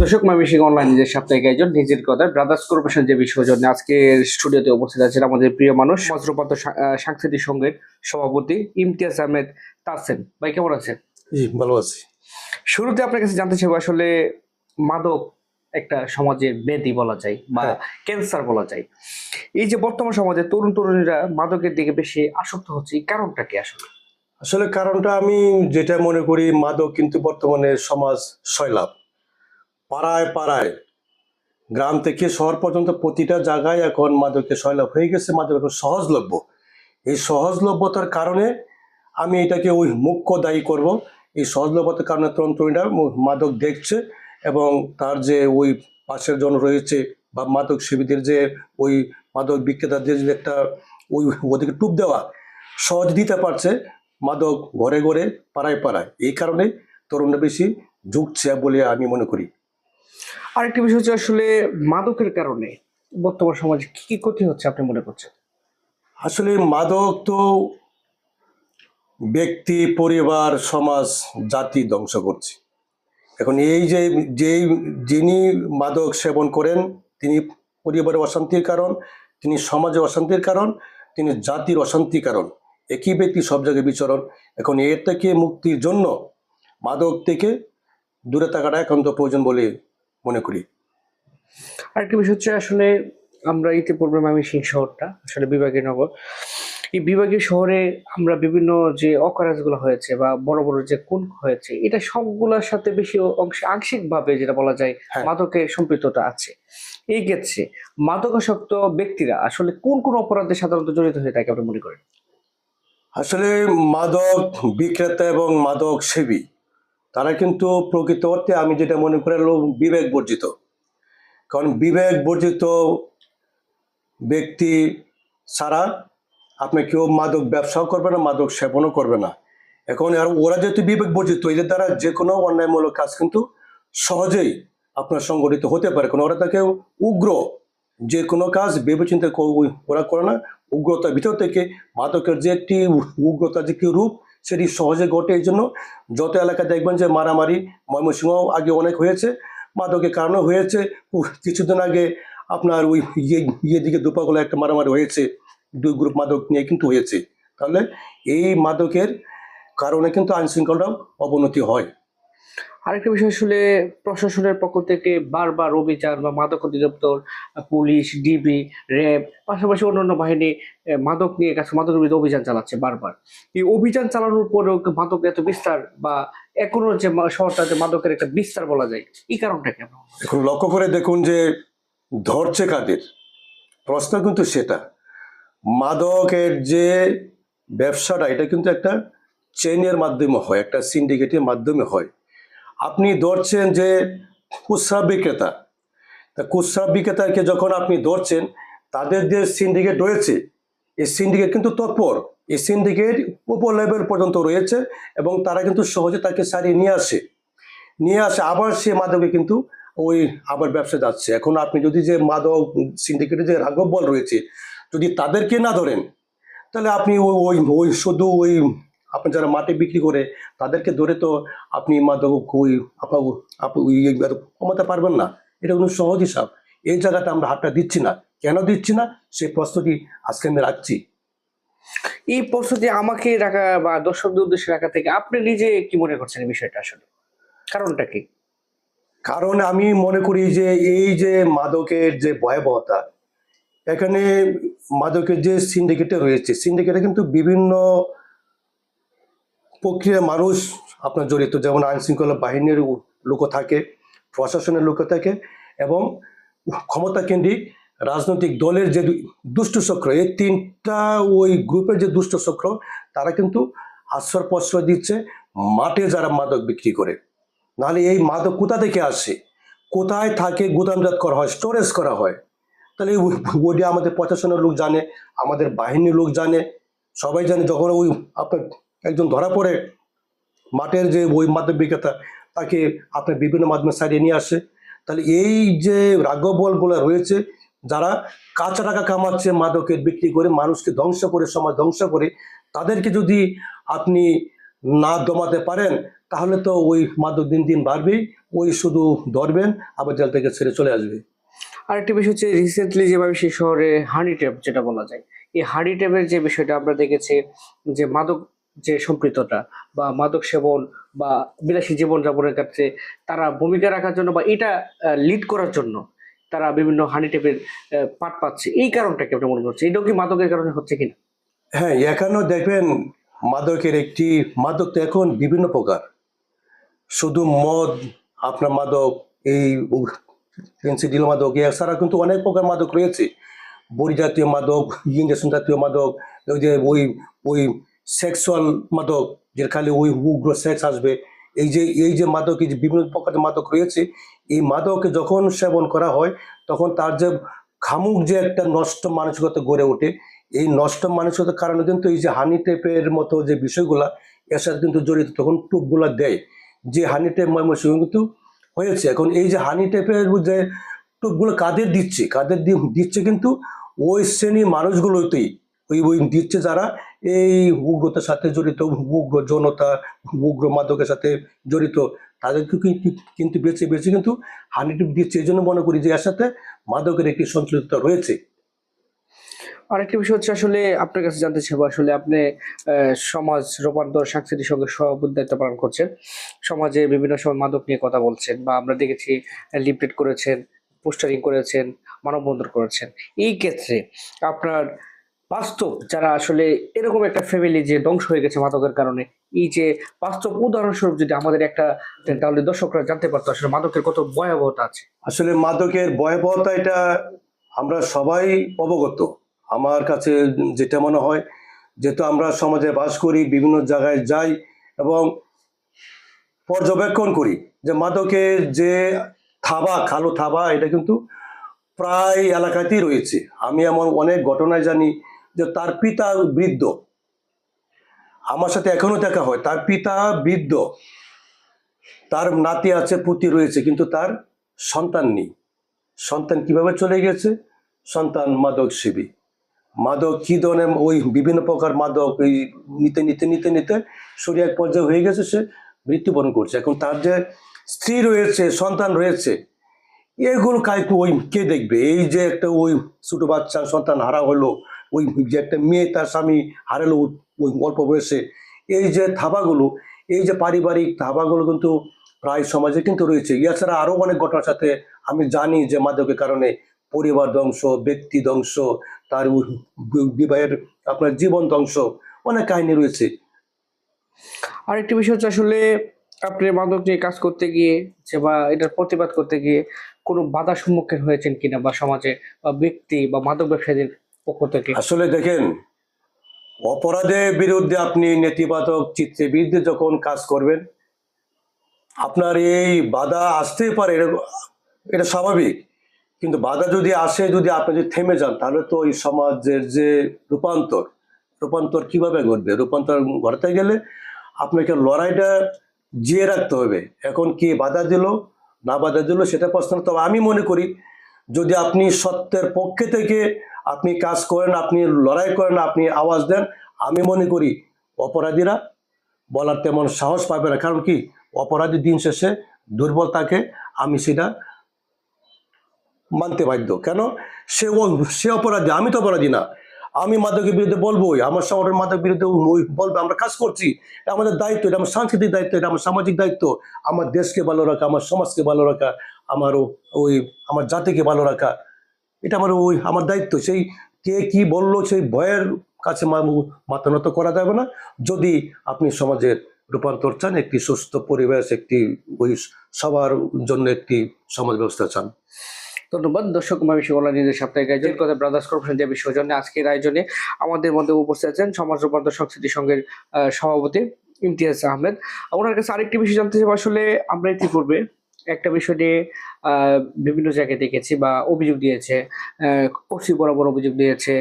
দর্শক ময়মনসিংহ অনলাইন নিজের সাপ্তাহিক আয়োজন নিজের কথা ব্রাদার্স কর্পোরেশন যে সৌজন্য আজকের স্টুডিওতে উপস্থিত আছেন আমাদের প্রিয় মানুষ বজ্রপাত সাংস্কৃতিক সংঘের সভাপতি ইমতিয়াজ আহমেদ তাসেন ভাই কেমন আছেন? জি ভালো আছি। শুরুতে আপনার কাছে জানতে চাইব আসলে মাদক একটা সমাজের ব্যাধি বলা যায় বা। ক্যান্সার বলা যায়। এই যে বর্তমান সমাজে তরুণ তরুণীরা মাদকের দিকে বেশি আসক্ত হচ্ছে এই কারণটা কি আসলে? আসলে কারণটা আমি যেটা মনে করি মাদক কিন্তু বর্তমানে সমাজ সয়লাভ পাড়ায় পাড়ায় গ্রাম থেকে শহর পর্যন্ত প্রতিটা জায়গায় এখন মাদকের সয়লাভ হয়ে গেছে মাদক এখন সহজলভ্য। এই সহজলভ্যতার কারণে আমি এটাকে ওই মুখ্য দায়ী করব। এই সহজলভ্যতার কারণে তরুণ তরুণীরা মাদক দেখছে এবং তার যে ওই পাশের জন রয়েছে বা মাদক সেবীদের যে ওই মাদক বিক্রেতাদের যে একটা ওই ওদেরকে টুপ দেওয়া সহজ দিতে পারছে মাদক ঘরে ঘরে পাড়ায় পাড়ায়। এই কারণে তরুণরা বেশি ঝুঁকছে বলে আমি মনে করি। আরেকটি বিষয় হচ্ছে আসলে মাদকের কারণে বর্তমান সমাজে কি কি ক্ষতি হচ্ছে আপনি মনে করছেন? আসলে মাদক তো ব্যক্তি পরিবার সমাজ জাতি ধ্বংস করছে। এখন এই যে, যেই যিনি মাদক সেবন করেন, তিনি পরিবারের অশান্তির কারণ, তিনি সমাজে অশান্তির কারণ, তিনি জাতির অশান্তির কারণ, একই ব্যক্তি সব জায়গায় বিচরণ। এখন এর থেকে মুক্তির জন্য মাদক থেকে দূরে থাকাটা একান্ত প্রয়োজন বলে মনে করি। আরেকটি বিষয় হচ্ছে আসলে আমরা ইতিপূর্বে ময়মনসিংহ শহরটা, আসলে বিভাগীয় নগর এই বিভাগীয় শহরে আমরা বিভিন্ন যে অকারেজগুলো হয়েছে বা বড় বড় যে কোন হয়েছে এটা সবগুলোর সাথে বেশি অংশে আংশিকভাবে যেটা বলা যায় হ্যাঁ। মাদকের সম্পৃক্ততা আছে। এই ক্ষেত্রে মাদকাসক্ত ব্যক্তিরা আসলে কোন কোন অপরাধে সাধারণত জড়িত হয়ে থাকে আপনি মনে করেন? আসলে মাদক বিক্রেতা এবং মাদক সেবী তারা কিন্তু প্রকৃত অর্থে আমি যেটা মনে করি বিবেক বর্জিত। কারণ বিবেক বর্জিত ব্যক্তি ছাড়া আপনি কেউ মাদক ব্যবসাও করবে না, মাদক সেবনও করবে না। এখন আর ওরা যেহেতু বিবেক বর্জিত এদের দ্বারা যে কোনো অন্যায়মূলক কাজ কিন্তু সহজেই আপনার সংগঠিত হতে পারে। কারণ ওরা তাকে উগ্র যে কোনো কাজ ভেবেচিন্তে ক- ওরা করে না। উগ্রতার ভিতর থেকে মাদকের যে একটি উগ্রতার যে একটি রূপ, সেটি সহজে ঘটে। এই জন্য যত এলাকায় দেখবেন যে মারামারি, ময়মনসিংহ আগে অনেক হয়েছে, মাদকের কারণে হয়েছে। কিছুদিন আগে আপনার ওই ইয়ে ইয়ে দিকে দুপাগোলা একটা মারামারি হয়েছে দুই গ্রুপ মাদক নিয়ে কিন্তু হয়েছে। তাহলে এই মাদকের কারণে কিন্তু আইন শৃঙ্খলার অবনতি হয়। আরেকটা বিষয় আসলে প্রশাসনের পক্ষ থেকে বারবার অভিযান বা মাদক অধিদপ্তর পুলিশ ডিবি র্যাব পাশাপাশি অন্যান্য বাহিনী মাদক নিয়ে কাছে মাদক বিরুদ্ধে অভিযান চালাচ্ছে বারবার। এই অভিযান চালানোর পরেও মাদক এত বিস্তার বা এখনও যে মা- শহরটাতে মাদকের একটা বিস্তার বলা যায় এই কারণটা কেন এখন লক্ষ্য করে দেখুন যে ধরছে কাদের? প্রশ্ন কিন্তু সেটা। মাদকের যে ব্যবসাটা, এটা কিন্তু একটা চেনের মাধ্যমে হয়, একটা সিন্ডিকেটের মাধ্যমে হয়। আপনি ধরছেন যে খুচরা বিক্রেতা। তা খুচরা বিক্রেতাকে যখন আপনি ধরছেন, তাদের যে সিন্ডিকেট রয়েছে, এই সিন্ডিকেট কিন্তু তৎপর। এই সিন্ডিকেট উপর লেভেল পর্যন্ত রয়েছে এবং তারা কিন্তু সহজে তাকে সারিয়ে নিয়ে আসে। নিয়ে আসে, আবার সে মাদকে কিন্তু ওই আবার ব্যবসা যাচ্ছে। এখন আপনি যদি যে মাদক সিন্ডিকেটে যে রাঘব বল রয়েছে, যদি তাদেরকে না ধরেন, তাহলে আপনি ওই ওই ওই শুধু ওই আপনি যারা মাঠে বিক্রি করে, তাদেরকে ধরে তো আপনি মাদক ওই আপনার ইয়ে কমাতে পারবেন না। এটা কোনো সহজ হিসাব। এই জায়গাটা আমরা হাতটা দিচ্ছি না। কেন দিচ্ছি না? সেই প্রশ্নটি আজকে আমি রাখছি। এই প্রশ্নটি আমাকে রাখা বা দর্শকদের উদ্দেশ্যে রাখা থেকে আপনি নিজে কি মনে করছেন এই বিষয়টা আসলে? কারণটা কি? কারণ আমি মনে করি যে এই যে মাদকের যে ভয়াবহতা, এখানে মাদকের যে সিন্ডিকেটে রয়েছে সিন্ডিকেটে কিন্তু বিভিন্ন প্রক্রিয়া মানুষ আপনার জড়িত। যেমন আইন শৃঙ্খলা বাহিনীর লোক থাকে, প্রশাসনের লোক থাকে এবং ক্ষমতা কেন্দ্রিক রাজনৈতিক দলের যে দুষ্ট চক্র, এই তিনটা ওই গ্রুপের যে দুষ্ট চক্র, তারা কিন্তু আশ্রয় প্রশ্রয় দিচ্ছে মাঠে যারা মাদক বিক্রি করে। নাহলে এই মাদক কোথা থেকে আসে? কোথায় থাকে গুদামজাত করা হয় স্টোরেজ করা হয়? তাহলে ওইটা আমাদের প্রশাসনের লোক জানে, আমাদের বাহিনীর লোক জানে, সবাই জানে। যখন ওই আপনার একজন ধরা পড়ে, মাঠের যে ওই মাদক বিক্রেতা, তাকে আপনার বিভিন্ন মাধ্যমে সারিয়ে নিয়ে আসে। তাহলে এই যে রাগবলগুলো রয়েছে, যারা কাঁচা টাকা কামাচ্ছে মাদকের বিক্রি করে, মানুষকে ধ্বংস করে, সমাজ ধ্বংস করে, তাদেরকে যদি আপনি না দমাতে পারেন তাহলে তো ওই মাদক দিন দিন বাড়বেই ওই শুধু ধরবেন আবার জেল থেকে ছেড়ে চলে আসবে। আরেকটি বিষয় হচ্ছে রিসেন্টলি যেভাবে সেই শহরে হানি ট্যাপ যেটা বলা যায় এই হানি ট্যাপের যে বিষয়টা আমরা দেখেছি যে মাদক যে সম্পৃক্ততা বা মাদক সেবন বা বিলাসী জীবনযাপনের ক্ষেত্রে তারা ভূমিকা রাখার জন্য বা এটা লিড করার জন্য তারা বিভিন্ন হানি ট্যাপের পাট পাচ্ছে। এই কারণটা কি আপনি মনে করছেন? এটাও কি মাদকের কারণে হচ্ছে কিনা? হ্যাঁ এখানেও দেখবেন মাদকের একটি মাদক তো এখন বিভিন্ন প্রকার। শুধু মদ, আপনার মাদক, এই পেন্সিডিল মাদক এছাড়া কিন্তু অনেক প্রকার মাদক রয়েছে। বড়ি জাতীয় মাদক, ইঞ্জেকশন জাতীয় মাদক, ওই যে ওই ওই সেক্সুয়াল মাদক যে খালি ওই উগ্র সেক্স আসবে। এই যে এই যে মাদক, এই যে বিভিন্ন প্রকারের মাদক রয়েছে, এই মাদকে যখন সেবন করা হয়, তখন তার যে খামুক যে একটা নষ্ট মানসিকতা গড়ে ওঠে, এই নষ্ট মানসিকতার কারণে কিন্তু এই যে হানি টেপের মতো যে বিষয়গুলা, এর সাথে কিন্তু জড়িত, তখন টুপগুলা দেয়। যে হানি টেপ ময়মনসিংহ কিন্তু হয়েছে। এখন এই যে হানি টেপের যে টুপগুলো কাদের দিচ্ছে? কাদের দিচ্ছে কিন্তু ওই শ্রেণির মানুষগুলোতেই। ওই ওই দিচ্ছে যারা এই উগ্রতার সাথে জড়িত, উগ্র জনতা উগ্র মাদকের সাথে জড়িত। তাদেরকে কিন্তু বেছে বেছে কিন্তু হানি টিপ দিচ্ছে। এই জন্য মনে করি যে এর সাথে মাদকের একটি সঞ্চালিততা রয়েছে। আরেকটি বিষয় হচ্ছে আসলে আপনার কাছে জানতে চাইব, আসলে আপনি সমাজ রূপান্তর সাংস্কৃতিক সঙ্গে সভাপতি দায়িত্ব পালন করছেন। সমাজে বিভিন্ন সময় মাদক নিয়ে কথা বলছেন বা আমরা দেখেছি লিফলেট করেছেন, পোস্টারিং করেছেন, মানববন্ধন করেছেন। এই ক্ষেত্রে আপনার বাস্তব যারা আসলে এরকম একটা ফ্যামিলি যে ধ্বংস হয়ে গেছে মাদকের কারণে, এই যে বাস্তব উদাহরণস্বরূপ যদি আমাদের একটা, তাহলে দর্শকরা জানতে পারতো আসলে মাদকের কত ভয়াবহতা আছে। আসলে মাদকের ভয়াবহতা এটা আমরা সবাই অবগত। আমার কাছে যেটা মনে হয় যেহেতু আমরা সমাজে বাস করি, বিভিন্ন জায়গায় যাই এবং পর্যবেক্ষণ করি যে মাদকের যে থাবা খালো থাবা, এটা কিন্তু প্রায় এলাকাতেই রয়েছে। আমি এমন অনেক ঘটনায় জানি যে তার পিতা বৃদ্ধ, আমার সাথে এখনও দেখা হয়, তার পিতা বৃদ্ধ, তার নাতি আছে, পুতি রয়েছে, কিন্তু তার সন্তান নেই। সন্তান কীভাবে চলে গেছে? সন্তান মাদক সেবী মাদক, কি ধরনের ওই বিভিন্ন প্রকার মাদক ওই নিতে নিতে নিতে নিতে শরীর এক পর্যায়ে হয়ে গেছে, সে মৃত্যুবরণ করছে। এখন তার যে স্ত্রী রয়েছে, সন্তান রয়েছে, এগুলো কাইকু ওই কে দেখবে? এই যে একটা ওই ছোট বাচ্চা সন্তান হারা হলো, ওই যে একটা মেয়ে তার স্বামী হারালো ওই অল্প বয়সে, এই যে থাবাগুলো এই যে পারিবারিক ধাবাগুলো কিন্তু প্রায় সমাজে কিন্তু রয়েছে। এছাড়া আরও অনেক ঘটনার সাথে আমি জানি যে মাদকের কারণে পরিবার ধ্বংস, ব্যক্তি ধ্বংস তার বিবাহের আপনার জীবন ধ্বংস অনেক কাহিনী রয়েছে। আরেকটি বিষয় হচ্ছে আসলে আপনি মাদক নিয়ে কাজ করতে গিয়ে যে বা এটার প্রতিবাদ করতে গিয়ে কোনো বাধা সম্মুখীন হয়েছেন কিনা বা সমাজে বা ব্যক্তি বা মাদক ব্যবসায়ীদের পক্ষ থেকে? আসলে দেখেন অপরাধের বিরুদ্ধে আপনি নেতিবাচক চিত্রের বিরুদ্ধে যখন কাজ করবেন আপনার এই বাধা আসতেই পারে এটা স্বাভাবিক। কিন্তু বাধা যদি আসে, যদি আপনি যদি থেমে যান, তাহলে তো ওই সমাজের যে রূপান্তর রূপান্তর কীভাবে ঘটবে? রূপান্তর ঘটাতে গেলে আপনাকে লড়াইটা জিয়ে রাখতে হবে। এখন কে বাধা দিল, না বাধা দিল, সেটা প্রশ্ন। তবে আমি মনে করি, যদি আপনি সত্যের পক্ষে থেকে আপনি কাজ করেন, আপনি লড়াই করেন, আপনি আওয়াজ দেন, আমি মনে করি অপরাধীরা বলার তেমন সাহস পাবে না। কারণ কি? অপরাধী দিন শেষে দুর্বল থাকে আমি সেটা মানতে বাধ্য। কেন? সে সে অপরাধী, আমি তো অপরাধী না। আমি মাদকের বিরুদ্ধে বলবোই, আমার সংগঠনের মাদকের বিরুদ্ধে বলবে, আমরা কাজ করছি। এটা আমাদের দায়িত্ব, এটা আমার সাংস্কৃতিক দায়িত্ব, এটা আমার সামাজিক দায়িত্ব। আমার দেশকে ভালো রাখা, আমার সমাজকে ভালো রাখা, আমার ওই, আমার জাতিকে ভালো রাখা। এটা আমার ওই, আমার দায়িত্ব। সেই কে কি বলল, সেই ভয়ের কাছে মাথা নত করা যাবে না। যদি আপনি সমাজের রূপান্তর চান, একটি সুস্থ পরিবেশ, একটি ওই সবার জন্য একটি সমাজ ব্যবস্থা চান। ধন্যবাদ। দর্শক আমি শিবলা নিজের সাপ্তাহিক আয়োজন কথা ব্রাদার্স কর্পোরেশন দেবী সৌজন্যে আজকের আয়োজনে আমাদের মধ্যে উপস্থিত আছেন সমাজ রূপান্তর সংস্কৃতি সংঘের সভাপতি ইমতিয়াজ আহমেদ। ওনার কাছে আরেকটি বিষয় জানতে চাইব। আসলে আমরা ইতিপূর্বে একটা বিষয় নিয়ে বিভিন্ন জায়গায় দেখেছি বা অভিযোগ দিয়েছে ওসি বরাবর অভিযোগ দিয়েছে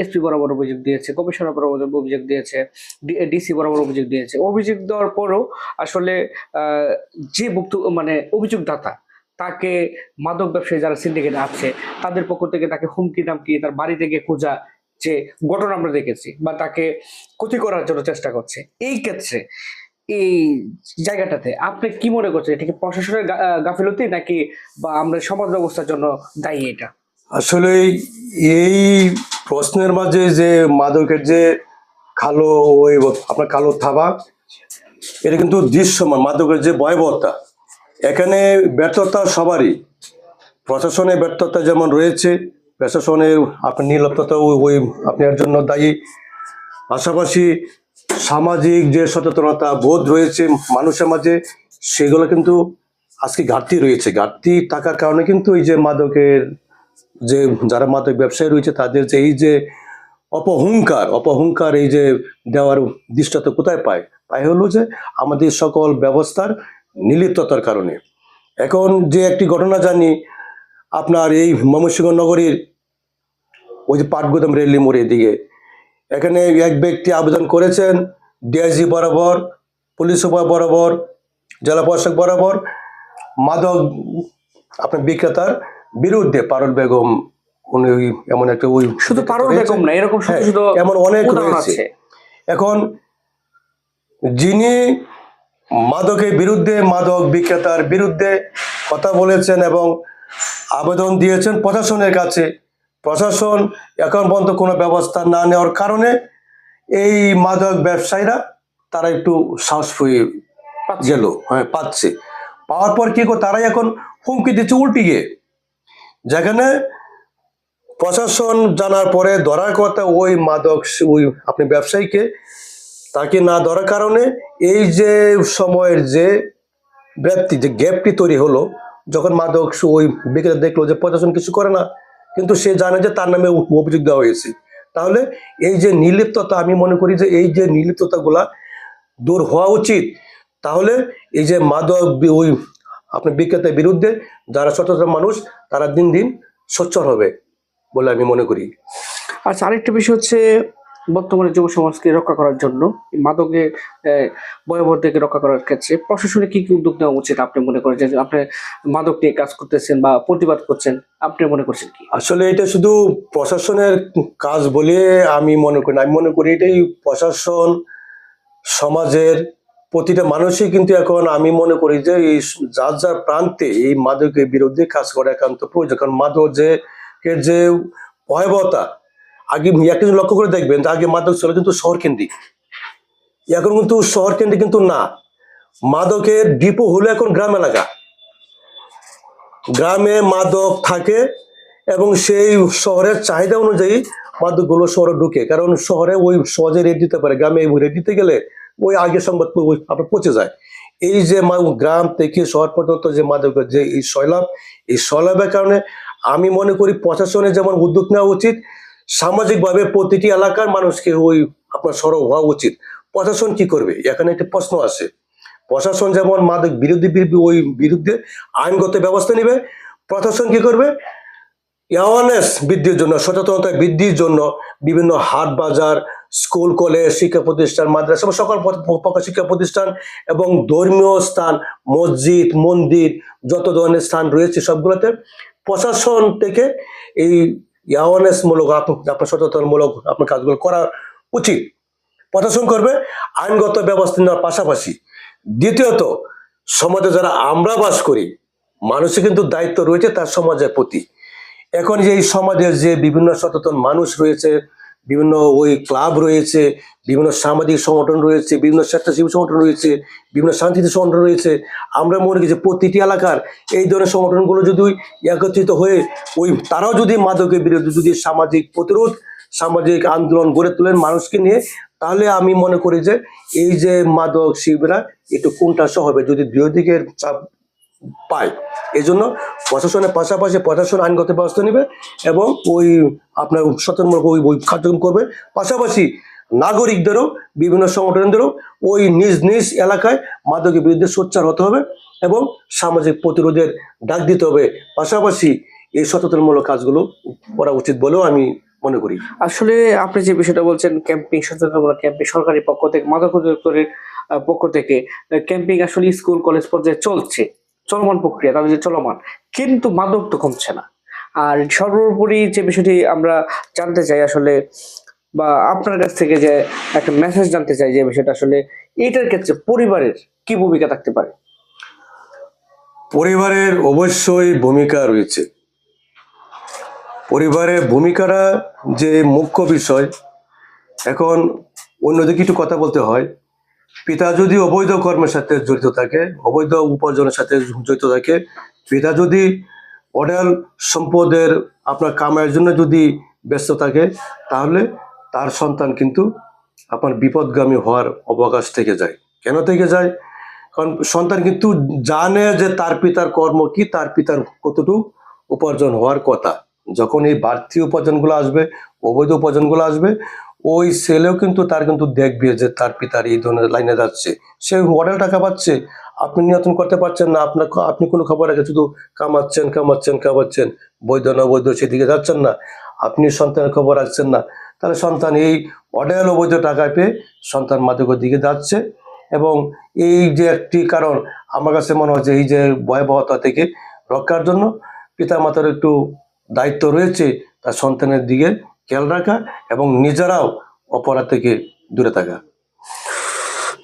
এসপি বরাবর অভিযোগ দিয়েছে কমিশনার বরাবর অভিযোগ দিয়েছে ডিসি বরাবর অভিযোগ দিয়েছে। অভিযোগ দেওয়ার পরও আসলে যে ভুক্ত মানে অভিযোগদাতা তাকে মাদক ব্যবসায়ী যারা সিন্ডিকেট আছে, তাদের পক্ষ থেকে তাকে হুমকি দামকি তার বাড়ি থেকে খোঁজা যে ঘটনা আমরা দেখেছি বা তাকে ক্ষতি করার জন্য চেষ্টা করছে। এই ক্ষেত্রে, এই জায়গাটাতে আপনি কি মনে করছেন? এটা কি প্রশাসনের গাফিলতি নাকি বা আমরা সমাজ ব্যবস্থার জন্য দায়ী এটা? আসলে এই প্রশ্নের মাঝে যে মাদকের যে কালো ওই আপনার কালো থাবা, এটা কিন্তু দৃশ্যমান। মাদকের যে ভয়াবহতা এখানে ব্যর্থতা সবারই। প্রশাসনের ব্যর্থতা যেমন রয়েছে, প্রশাসনের আপনার নির্লিপ্ততা ওই- আপনার জন্য দায়ী। পাশাপাশি সামাজিক যে সচেতনতা বোধ রয়েছে মানুষের মাঝে, সেগুলো কিন্তু আজকে ঘাটতি রয়েছে। ঘাটতি থাকার কারণে কিন্তু এই যে মাদকের যে যারা মাদক ব্যবসায়ী রয়েছে, তাদের যে এই যে অপহংকার অপহংকার এই যে দেওয়ার দৃষ্টতা কোথায় পায়? পায় হলো যে আমাদের সকল ব্যবস্থার নিলিপ্ততার কারণে। এখন যে একটি ঘটনা জানি আপনার এই ময়মনসিংহ নগরীর ওই যে পাটগুদাম রেলি মোড়ের দিকে এখানে এক ব্যক্তি আবেদন করেছেন ডিআইজি বরাবর পুলিশ সুপার বরাবর জেলা প্রশাসক বরাবর মাদক আপনার বিক্রেতার বিরুদ্ধে পারুল বেগম উনি এমন একটা ওই শুধু পারো বেগম না এরকম হ্যাঁ, এমন অনেক রয়েছে। এখন যিনি মাদকের বিরুদ্ধে মাদক বিক্রেতার বিরুদ্ধে কথা বলেছেন এবং আবেদন দিয়েছেন প্রশাসনের কাছে। প্রশাসন এখন পর্যন্ত কোনো ব্যবস্থা না নেওয়ার কারণে এই মাদক ব্যবসায়ীরা তারা একটু সাহস পেয়ে পাচ্ছে। গেল হ্যাঁ পাচ্ছে। পাওয়ার পর কি করে তারাই এখন হুমকি দিচ্ছে উল্টি গিয়ে। যেখানে প্রশাসন জানার পরে ধরার কথা ওই মাদক ওই আপনি ব্যবসায়ীকে তাকে না ধরার কারণে এই যে সময়ের যে ব্যাপ্তি, যে গ্যাপটি তৈরি হলো, যখন মাদক ওই বিক্রেতা দেখল যে প্রশাসন কিছু করে না, কিন্তু সে জানে যে তার নামে অভিযোগ দেওয়া হয়েছে। তাহলে এই যে নির্লিপ্ততা, আমি মনে করি যে এই যে নির্লিপ্ততাগুলা দূর হওয়া উচিত। তাহলে এই যে মাদক ওই আপনার বিক্রেতার বিরুদ্ধে যারা সচেতন মানুষ, তারা দিন দিন সোচ্চার হবে বলে আমি মনে করি। আচ্ছা আরেকটা বিষয় হচ্ছে বর্তমানে যুব সমাজকে রক্ষা করার জন্য, মাদকে ভয়াবহ থেকে রক্ষা করার ক্ষেত্রে প্রশাসনের কি কি উদ্যোগ নেওয়া উচিত আপনি মনে করেন? যে আপনি মাদক নিয়ে কাজ করতেছেন বা প্রতিবাদ করছেন, আপনি মনে করছেন কি? আসলে এটা শুধু প্রশাসনের কাজ বলে আমি মনে করি। আমি মনে করি এটাই প্রশাসন, সমাজের প্রতিটা মানুষই কিন্তু এখন আমি মনে করি যে এই যার যার প্রান্তে এই মাদকের বিরুদ্ধে কাজ করা একান্ত প্রয়োজন। কারণ মাদক যে যে ভয়াবহতা আগে একটা জিনিস লক্ষ্য করে দেখবেন, আগে মাদক ছিল কিন্তু শহর কেন্দ্রিক এখন কিন্তু শহর কেন্দ্রিক কিন্তু না। মাদকের ডিপো হলো এখন গ্রাম এলাকা। গ্রামে মাদক থাকে এবং সেই শহরের চাহিদা অনুযায়ী মাদকগুলো শহরে ঢুকে। কারণ শহরে ওই সহজে রেট দিতে পারে। গ্রামে রেট দিতে গেলে ওই আগে সংবাদ আপনার পচে যায়। এই যে গ্রাম থেকে শহর পর্যন্ত যে মাদকের যে এই সয়লাভ এই সয়লাভের কারণে আমি মনে করি প্রশাসনের যেমন উদ্যোগ নেওয়া উচিত সামাজিকভাবে প্রতিটি এলাকার মানুষকে ওই আপনার সরব হওয়া উচিত। প্রশাসন কি করবে? এখানে একটি প্রশ্ন আছে। প্রশাসন যেমন মাদক বিরোধী ওই বিরুদ্ধে আইনগত ব্যবস্থা নেবে, প্রশাসন কি করবে? অ্যাওয়ারনেস বৃদ্ধির জন্য, সচেতনতা বৃদ্ধির জন্য বিভিন্ন হাট বাজার, স্কুল, কলেজ, শিক্ষা প্রতিষ্ঠান, মাদ্রাসা সকল প্রকার শিক্ষা প্রতিষ্ঠান এবং ধর্মীয় স্থান, মসজিদ, মন্দির, যত ধরনের স্থান রয়েছে সবগুলোতে প্রশাসন থেকে এই অ্যাওয়ারনেস মূলক আপ- আপনার সচেতনমূলক আপনার কাজগুলো করা উচিত। প্রশাসন করবে, আইনগত ব্যবস্থা নেওয়ার পাশাপাশি দ্বিতীয়ত, সমাজে যারা আমরা বাস করি, মানুষের কিন্তু দায়িত্ব রয়েছে তার সমাজের প্রতি। এখন যে এই সমাজের যে বিভিন্ন সচেতন মানুষ রয়েছে বিভিন্ন ওই ক্লাব রয়েছে, বিভিন্ন সামাজিক সংগঠন রয়েছে, বিভিন্ন স্বেচ্ছাসেবী সংগঠন রয়েছে, বিভিন্ন শান্তিতে সংগঠন রয়েছে। আমরা মনে করি যে প্রতিটি এলাকার এই ধরনের সংগঠনগুলো যদি একত্রিত হয়ে ওই তারাও যদি মাদকের বিরুদ্ধে যদি সামাজিক প্রতিরোধ, সামাজিক আন্দোলন গড়ে তোলেন মানুষকে নিয়ে, তাহলে আমি মনে করি যে এই যে মাদক শিবিরা একটু কোনটা হবে যদি দুই দিকের চাপ পায়। এই জন্য প্রশাসনের পাশাপাশি প্রশাসন আইনগত ব্যবস্থা নেবে এবং ওই আপনার সচেতনমূলক ওই ওই কার্যক্রম করবে। পাশাপাশি নাগরিকদেরও, বিভিন্ন সংগঠনদেরও ওই নিজ নিজ এলাকায় মাদকের বিরুদ্ধে সোচ্চার হতে হবে এবং সামাজিক প্রতিরোধের ডাক দিতে হবে। পাশাপাশি এই সচেতনমূলক কাজগুলো করা উচিত বলেও আমি মনে করি। আসলে আপনি যে বিষয়টা বলছেন ক্যাম্পিং সচেতনমূলক ক্যাম্পিং সরকারি পক্ষ থেকে, মাদক অধিদপ্তরের পক্ষ থেকে ক্যাম্পিং আসলে স্কুল কলেজ পর্যায়ে চলছে। চলমান প্রক্রিয়া, তাদের যে চলমান, কিন্তু মাদক তো কমছে না। আর সর্বোপরি যে বিষয়টি আমরা জানতে চাই আসলে, বা আপনার কাছ থেকে যে একটা মেসেজ জানতে চাই যে বিষয়টা আসলে, এটার ক্ষেত্রে পরিবারের কি ভূমিকা থাকতে পারে? পরিবারের অবশ্যই ভূমিকা রয়েছে। পরিবারের ভূমিকাটা যে মুখ্য বিষয়, এখন অন্যদিকে একটু কথা বলতে হয়। পিতা যদি অবৈধ কর্মের সাথে জড়িত থাকে, অবৈধ উপার্জনের সাথে জড়িত থাকে, পিতা যদি অডেল সম্পদের আপনার কামাইয়ের জন্য যদি ব্যস্ত থাকে, তাহলে তার সন্তান কিন্তু আপনার বিপদগামী হওয়ার অবকাশ থেকে যায়। কেন থেকে যায়? কারণ সন্তান কিন্তু জানে যে তার পিতার কর্ম কি, তার পিতার কতটুকু উপার্জন হওয়ার কথা। যখন এই বাড়তি উপার্জনগুলো আসবে, অবৈধ উপার্জনগুলো আসবে ওই ছেলেও কিন্তু তার কিন্তু দেখবে যে তার পিতার এই ধরনের লাইনে যাচ্ছে। সে অর্ডার টাকা পাচ্ছে। আপনি নিয়ন্ত্রণ করতে পারছেন না, আপনার আপনি কোনো খবর রাখে শুধু কামাচ্ছেন কামাচ্ছেন কামাচ্ছেন, বৈধ না বৈধ সেদিকে যাচ্ছেন না। আপনি সন্তানের খবর রাখছেন না। তাহলে সন্তান এই অডাল অবৈধ টাকা পেয়ে সন্তান মাদকের দিকে যাচ্ছে এবং এই যে একটি কারণ আমার কাছে মনে হয় যে এই যে ভয়াবহতা থেকে রক্ষার জন্য পিতামাতার একটু দায়িত্ব রয়েছে তার সন্তানের দিকে খেয়াল রাখা এবং নিজেরাও অপরাধ থেকে দূরে থাকা।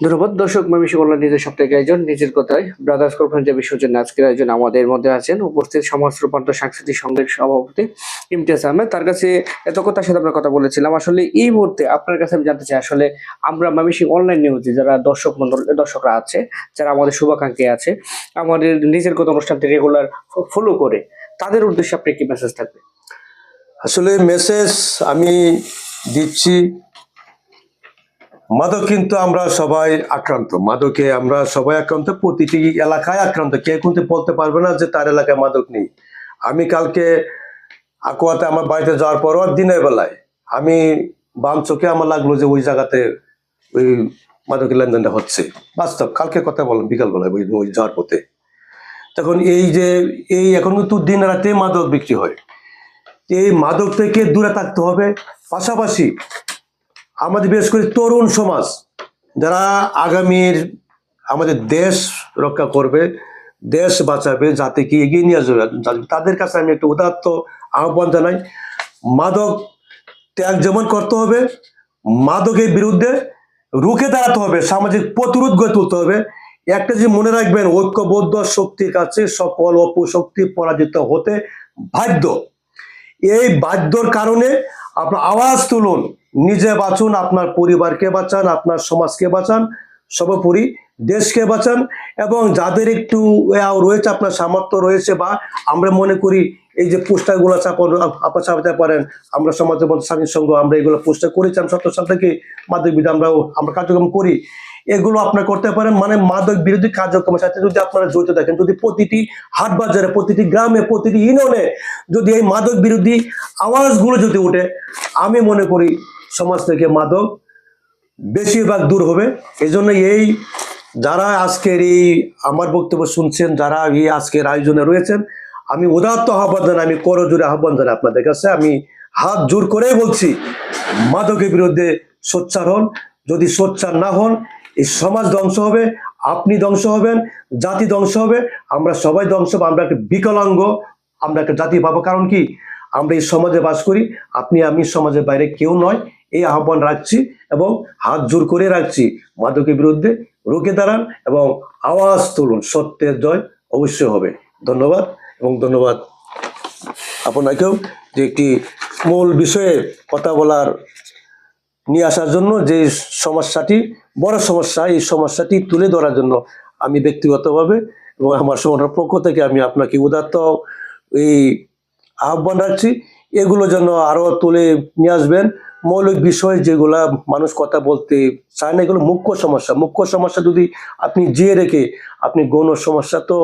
ধন্যবাদ। দর্শক মমিষি কল্যাণ নিজের সপ্তাহে আয়োজন নিজের কথায়। ব্রাদার্স কনফারেন্স যে বিশ্বজন্য আজকের আয়োজন আমাদের মধ্যে আছেন, উপস্থিত সমাজ রূপান্তর সাংস্কৃতিক সংঘের সভাপতি ইমতিয়াজ আহমেদ। তার কাছে এত কথার সাথে আমরা কথা বলেছিলাম। আসলে এই মুহূর্তে আপনার কাছে আমি জানতে চাই, আসলে আমরা মমিষি অনলাইন নিউজে যারা দর্শক মন্ডল, দর্শকরা আছে, যারা আমাদের শুভাকাঙ্ক্ষী আছে, আমাদের নিজের কথা অনুষ্ঠানটি রেগুলার ফলো করে, তাদের উদ্দেশ্যে আপনি কি মেসেজ থাকবে? আসলে মেসেজ আমি দিচ্ছি, মাদক কিন্তু আমরা সবাই আক্রান্ত। মাদকে আমরা সবাই আক্রান্ত, প্রতিটি এলাকায় আক্রান্ত। কেউ কিন্তু বলতে পারবে না যে তার এলাকায় মাদক নেই। আমি কালকে আকুয়াতে আমার বাড়িতে যাওয়ার পর দিনের বেলায় আমি বাম চোখে আমার লাগল যে ওই জায়গাতে ওই মাদকের লেনদেনটা হচ্ছে। বাস্তব, কালকে কথা বললাম বিকালবেলায় ওই ওই যাওয়ার পথে। তখন এই যে এই এখন কিন্তু দিন রাতে মাদক বিক্রি হয়। এই মাদক থেকে দূরে থাকতে হবে। পাশাপাশি আমাদের বিশেষ করে তরুণ সমাজ, যারা আগামীর আমাদের দেশ রক্ষা করবে, দেশ বাঁচাবে যাতে কি এগিয়ে নিয়ে যাবে তাদের কাছে আমি একটা উদাত্ত আহ্বান জানাই। মাদক ত্যাগ যেমন করতে হবে, মাদকের বিরুদ্ধে রুখে দাঁড়াতে হবে, সামাজিক প্রতিরোধ গড়ে তুলতে হবে। একটা যে মনে রাখবেন, ঐক্যবদ্ধ শক্তির কাছে সকল অপশক্তি পরাজিত হতে বাধ্য। এই বাধ্যর কারণে আপনার আওয়াজ তুলুন। নিজে বাঁচুন, আপনার পরিবারকে বাঁচান, আপনার সমাজকে বাঁচান, সর্বোপরি দেশকে বাঁচান এবং যাদের একটু রয়েছে, আপনার সামর্থ্য রয়েছে বা আমরা মনে করি এই যে পোস্টারগুলো চাপান আপনার চাপাতে পারেন, আমরা সমাজের মধ্যে স্বাধীন সংঘ, আমরা এগুলো পোস্টার করেছি, আমি সত্তর সাল মাদক আমরা আমরা কার্যক্রম করি। এগুলো আপনারা করতে পারেন। মানে মাদক বিরোধী কার্যক্রমের সাথে যদি আপনারা জড়িত থাকেন, যদি প্রতিটি হাট বাজারে, প্রতিটি গ্রামে, প্রতিটি ইউনিয়নে যদি এই মাদক বিরোধী আওয়াজগুলো যদি ওঠে আমি মনে করি সমাজ থেকে মাদক বেশিরভাগ দূর হবে। এই জন্য এই যারা আজকের এই আমার বক্তব্য শুনছেন, যারা এই আজকের আয়োজনে রয়েছেন, আমি উদাত্ত আহ্বান জানাই, আমি করজোরে আহ্বান জানাই আপনাদের কাছে। আমি হাত জোর করেই বলছি, মাদকের বিরুদ্ধে সোচ্চার হন। যদি সোচ্চার না হন এই সমাজ ধ্বংস হবে, আপনি ধ্বংস হবেন, জাতি ধ্বংস হবে, আমরা সবাই ধ্বংস হব, আমরা একটা বিকলাঙ্গ, আমরা একটা জাতি পাবো। কারণ কি? আমরা এই সমাজে বাস করি, আপনি, আমি সমাজের বাইরে কেউ নয়, এই আহ্বান রাখছি এবং হাত জোর করে রাখছি। মাদকের বিরুদ্ধে রুখে দাঁড়ান এবং আওয়াজ তুলুন, সত্যের জয় অবশ্যই হবে। ধন্যবাদ এবং ধন্যবাদ আপনাকেও যে একটি মূল বিষয়ে কথা বলার নিয়ে আসার জন্য যে সমস্যাটি বড় সমস্যা, এই সমস্যাটি তুলে ধরার জন্য আমি ব্যক্তিগতভাবে এবং আমার সংগঠনের পক্ষ থেকে আমি আপনাকে উদাত্ত এই আহ্বান রাখছি। এগুলো যেন আরও তুলে নিয়ে আসবেন। মৌলিক বিষয় যেগুলা মানুষ কথা বলতে চায় না, এগুলো মুখ্য সমস্যা। মুখ্য সমস্যা যদি আপনি জিয়ে রেখে আপনি গৌণ সমস্যা তো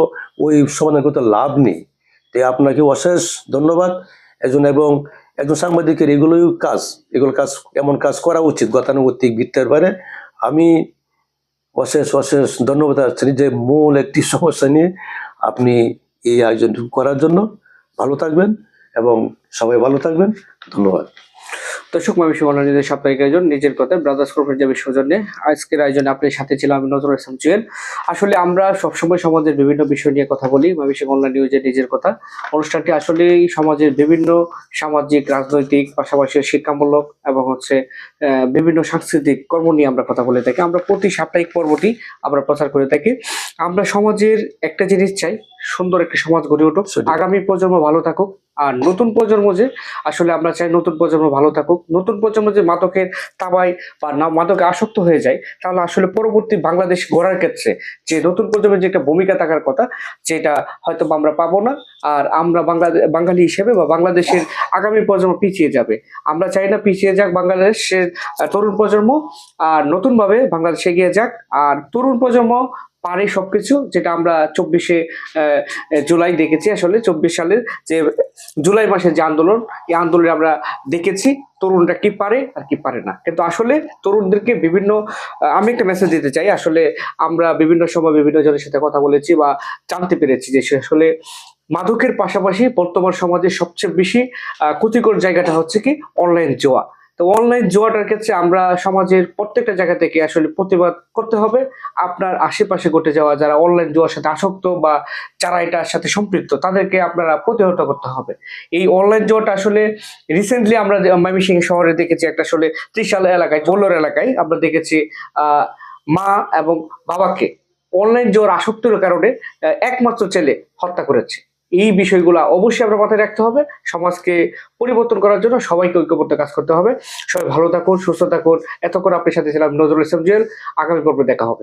ওই সমাধান করতে লাভ নেই। তাই আপনাকে অশেষ ধন্যবাদ। একজন এবং একজন সাংবাদিকের এগুলোই কাজ। এগুলো কাজ, এমন কাজ করা উচিত গতানুগতিক ভিত্তির বাইরে। আমি অশেষ অশেষ ধন্যবাদ। আসছি যে মূল একটি সমস্যা নিয়ে আপনি এই আয়োজন করার জন্য ভালো থাকবেন এবং সবাই ভালো থাকবেন। ধন্যবাদ। দর্শক অনলাইন নিউজের সাপ্তাহিক আয়োজন নিজের কথায় ব্রাদার্স গ্রুপের যাবে সৌজন্যে আজকের আয়োজনে আপনার সাথে ছিলাম আমি নজরুল ইসলাম জুয়েল আসলে আমরা সবসময় সমাজের বিভিন্ন বিষয় নিয়ে কথা বলি ময়মনসিংহ অনলাইন নিউজের নিজের কথা। অনুষ্ঠানটি আসলে সমাজের বিভিন্ন সামাজিক, রাজনৈতিক, পাশাপাশি শিক্ষামূলক এবং হচ্ছে বিভিন্ন সাংস্কৃতিক কর্ম নিয়ে আমরা কথা বলে থাকি। আমরা প্রতি সাপ্তাহিক পর্বটি আমরা প্রচার করে থাকি। আমরা সমাজের একটা জিনিস চাই সুন্দর একটি সমাজ গড়ে উঠুক। আগামী প্রজন্ম ভালো থাকুক। আর নতুন প্রজন্ম যে আসলে আমরা চাই নতুন প্রজন্ম ভালো থাকুক। নতুন প্রজন্ম যে মাদকের তাবায় বা না মাদকে আসক্ত হয়ে যায় তাহলে আসলে পরবর্তী বাংলাদেশ গড়ার ক্ষেত্রে যে নতুন প্রজন্মের যে একটা ভূমিকা থাকার কথা যেটা হয়তো বা আমরা পাবো না আর আমরা বাংলাদেশ বাঙালি হিসেবে বা বাংলাদেশের আগামী প্রজন্ম পিছিয়ে যাবে। আমরা চাই না পিছিয়ে যাক বাংলাদেশের তরুণ প্রজন্ম আর নতুনভাবে বাংলাদেশ এগিয়ে যাক। আর তরুণ প্রজন্ম পারে সবকিছু, যেটা আমরা চব্বিশে জুলাই দেখেছি আসলে, চব্বিশ সালের যে জুলাই মাসের যে আন্দোলন, এই আন্দোলনে আমরা দেখেছি তরুণরা কি পারে আর কি পারে না। কিন্তু আসলে তরুণদেরকে বিভিন্ন আমি একটা মেসেজ দিতে চাই, আসলে আমরা বিভিন্ন সময় বিভিন্ন জনের সাথে কথা বলেছি বা জানতে পেরেছি যে আসলে মাদকের পাশাপাশি বর্তমান সমাজে সবচেয়ে বেশি ক্ষতিকর জায়গাটা হচ্ছে কি অনলাইন জোয়া। তো অনলাইন জোয়াটার ক্ষেত্রে আমরা সমাজের প্রত্যেকটা জায়গা থেকে আসলে প্রতিবাদ করতে হবে। আপনার আশেপাশে ঘটে যাওয়া যারা অনলাইন জোয়ার সাথে আসক্ত বা যারা এটার সাথে সম্পৃক্ত, তাদেরকে আপনারা প্রতিহত করতে হবে। এই অনলাইন জোয়াটা আসলে রিসেন্টলি আমরা যে ময়মনসিংহ শহরে দেখেছি একটা আসলে ত্রিশাল এলাকায় বল্লর এলাকায় আমরা দেখেছি মা এবং বাবাকে। অনলাইন জোয়ার আসক্তির কারণে একমাত্র ছেলে হত্যা করেছে। এই বিষয়গুলো অবশ্যই আমরা মাথায় রাখতে হবে। সমাজকে পরিবর্তন করার জন্য সবাইকে ঐক্যবদ্ধ কাজ করতে হবে। সবাই ভালো থাকুন, সুস্থ থাকুন। এতক্ষণ আপনার সাথে ছিলাম নজরুল ইসলাম জুয়েল। আগামী পর্বে দেখা হবে।